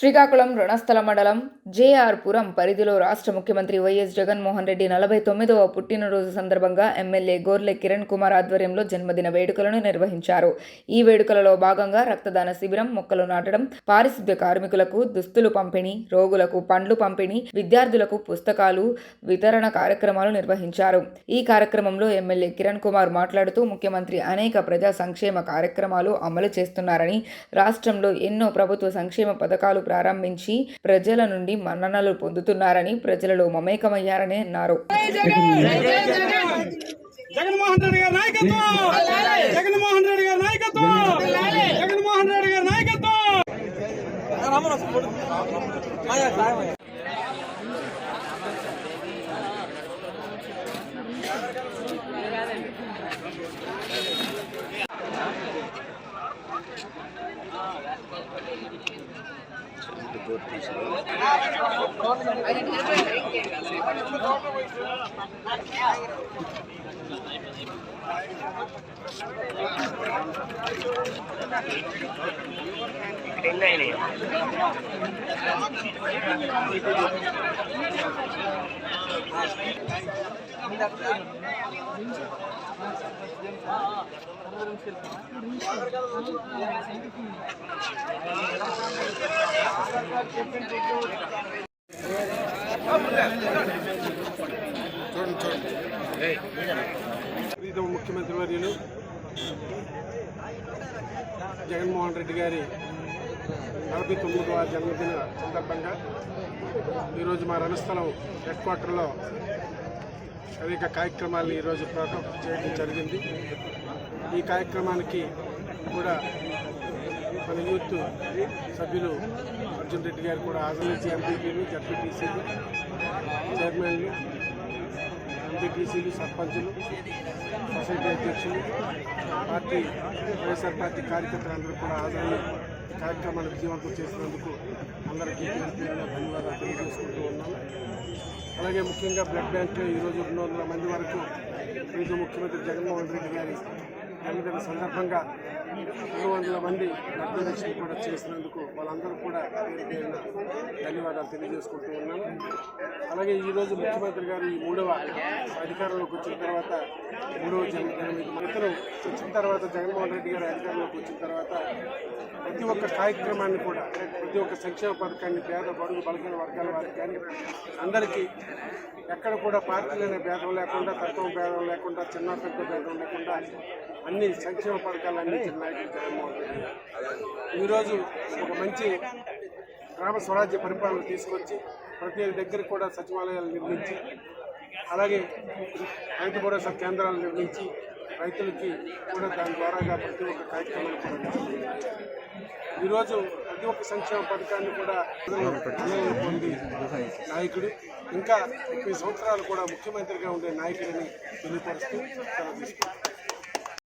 శ్రీకాకుళం రుణస్థల మండలం జేఆర్పురం పరిధిలో రాష్ట్ర ముఖ్యమంత్రి వైఎస్ జగన్మోహన్ రెడ్డి నలభై తొమ్మిదవ పుట్టినరోజు సందర్భంగా ఎమ్మెల్యే గోర్లె కిరణ్ కుమార్ ఆధ్వర్యంలో జన్మదిన వేడుకలను నిర్వహించారు. ఈ వేడుకలలో భాగంగా రక్తదాన శిబిరం మొక్కలు నాటడం పారిశుద్ధ్య కార్మికులకు దుస్తులు పంపిణీ రోగులకు పండ్లు పంపిణీ విద్యార్థులకు పుస్తకాలు వితరణ కార్యక్రమాలు నిర్వహించారు. ఈ కార్యక్రమంలో ఎమ్మెల్యే కిరణ్ కుమార్ మాట్లాడుతూ ముఖ్యమంత్రి అనేక ప్రజా సంక్షేమ కార్యక్రమాలు అమలు చేస్తున్నారని రాష్ట్రంలో ఎన్నో ప్రభుత్వ సంక్షేమ పథకాలు ప్రారంభించి ప్రజల నుండి మన్ననలు పొందుతున్నారని ప్రజలలో మమేకమయ్యారని అన్నారు. జగన్మోహన్ రెడ్డి గారి నాయకత్వం! జగన్మోహన్ రెడ్డి గారి నాయకత్వం! జగన్మోహన్ రెడ్డి గారి నాయకత్వం! ఇక్కడ ఎన్నైనా ప్రీతమ ముఖ్యమంత్రి వర్యులు జగన్మోహన్ రెడ్డి గారి నలభై తొమ్మిదవ జన్మదిన సందర్భంగా ఈరోజు మా రణస్థలం హెడ్ క్వార్టర్లో అనేక కార్యక్రమాలను ఈరోజు ప్రోగ్రాం చేయడం జరిగింది. ఈ కార్యక్రమానికి కూడా మన యూత్ సభ్యులు అర్జున్ రెడ్డి గారు కూడా హాజరు ఎంపీపీలు జడ్పీటీసీలు చైర్మన్లు ఎంపీటీసీలు సర్పంచులు సొసైటీ అధ్యక్షులు పార్టీ వైఎస్ఆర్ పార్టీ కార్యకర్తలందరూ కూడా హాజరయ్యి ఈ కార్యక్రమాన్ని విజయవంతం చేసినందుకు అందరికీ ధన్యవాదాలు తెలియజేసుకుంటూ ఉన్నాను. అలాగే ముఖ్యంగా బ్లడ్ బ్యాంక్లో ఈరోజు రెండు వందల మంది వరకు ప్రీతి ముఖ్యమంత్రి జగన్మోహన్ రెడ్డి గారి జన్మదిన సందర్భంగా మూడు వందల మంది బ్లడ్ కూడా చేసినందుకు వాళ్ళందరూ కూడా ధన్యవాదాలు తెలియజేసుకుంటూ ఉన్నాను అలాగే ఈరోజు ముఖ్యమంత్రి గారు ఈ మూడవ అధికారంలోకి వచ్చిన తర్వాత మూడవ జన్మదినం ఇది ఇతను వచ్చిన తర్వాత జగన్మోహన్ రెడ్డి గారు అధికారంలోకి వచ్చిన తర్వాత ప్రతి ఒక్క కార్యక్రమాన్ని కూడా ప్రతి ఒక్క సంక్షేమ పథకాన్ని పేద బడుగు బలహీన వర్గాల వారికి కానీ అందరికీ ఎక్కడ కూడా పార్టీలనే భేదం లేకుండా తత్వం భేదం లేకుండా చిన్న పెద్ద భేదం లేకుండా అన్ని సంక్షేమ పథకాలు నాయకుడు జగన్మోహన్ రెడ్డి ఈరోజు ఒక మంచి గ్రామ స్వరాజ్య పరిపాలన తీసుకొచ్చి ప్రతి దగ్గర కూడా సచివాలయాలు నిర్మించి అలాగే రైతు భరోసా కేంద్రాలు నిర్మించి రైతులకి కూడా దాని ద్వారాగా ప్రతి ఒక్క కార్యక్రమాలు ఈరోజు ప్రతి ఒక్క సంక్షేమ పథకాన్ని కూడా పొంది నాయకుడు ఇంకా ముప్పై సంవత్సరాలు కూడా ముఖ్యమంత్రిగా ఉండే నాయకుడిని తెలియపరుస్తూ సెలవు